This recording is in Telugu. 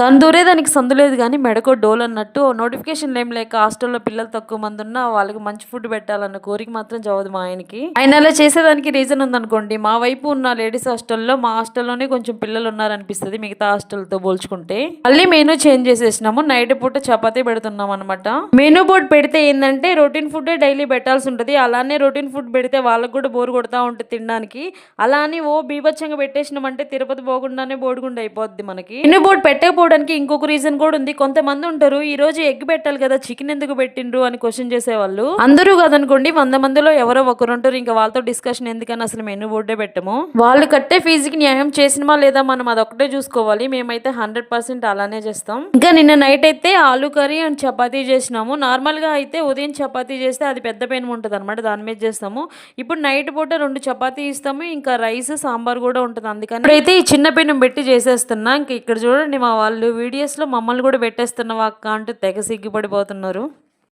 తను దూరే దానికి లేదు కానీ మెడకో డోల్ అన్నట్టు నోటిఫికేషన్ ఏం లేక హాస్టల్లో పిల్లలు తక్కువ మంది ఉన్నా వాళ్ళకి మంచి ఫుడ్ పెట్టాలన్న కోరిక మాత్రం చదవదు మా ఆయనకి. ఆయన అలా చేసేదానికి రీజన్ ఉందనుకోండి మా వైపు ఉన్న లేడీస్ హాస్టల్లో మా హాస్టల్లోనే కొంచెం పిల్లలు ఉన్నారనిపిస్తుంది మిగతా హాస్టల్తో పోల్చుకుంటే. మళ్ళీ మెనూ చేంజ్ చేసేసినాము నైట్ పూట చపాతీ పెడుతున్నాం అనమాట మెనూ బోర్డ్ పెడితే ఏంటంటే రొటీన్ ఫుడ్ డైలీ పెట్టాల్సి ఉంటుంది అలానే రొటీన్ ఫుడ్ పెడితే వాళ్ళకి కూడా బోర్ కొడతా ఉంటుంది తినడానికి. అలా అని ఓ బీభత్సంగా పెట్టేసినామంటే తిరుపతి పోకుండానే బోర్డుగుండా అయిపోద్ది మనకి. మెనూ బోర్డ్ పెట్టకపోవడానికి ఇంకొక రీజన్ కూడా ఉంది. కొంతమంది ఉంటారు ఈ రోజు ఎగ్ పెట్టాలి కదా చికెన్ ఎందుకు పెట్టిండ్రు? అని క్వశ్చన్ చేసేవాళ్ళు. అందరూ కదనుకోండి వంద మందిలో ఎవరో ఒకరు ఉంటారు. ఇంకా వాళ్ళతో డిస్కషన్ ఎందుకని అసలు మెనూ బోర్డే పెట్టము. వాళ్ళు కట్టే ఫీజుకి న్యాయం చేసినమా లేదా మనం అదొకటే చూసుకోవాలి. మేమైతే హండ్రెడ్ పర్సెంట్ అలానే చేస్తాం. ఇంకా నిన్న నైట్ అయితే ఆలు కర్రీ అండ్ చపాతీ చేసినాము. నార్మల్గా అయితే ఉదయం చపాతీ చేస్తే అది పెద్ద పెనం ఉంటుంది అనమాట దాని మీద చేస్తాము. ఇప్పుడు నైట్ పూట రెండు చపాతీ ఇస్తాము. ఇంకా రైస్ సాంబార్ కూడా ఉంటుంది. అందుకని అయితే ఈ చిన్న పెనం పెట్టి చేసేస్తున్నా. ఇంకా ఇక్కడ చూడండి మా వాళ్ళు వాళ్ళు వీడియోస్లో మమ్మల్ని కూడా పెట్టేస్తున్నావా అక్క అంటూ తెగ సిగ్గుపడిపోతున్నారు.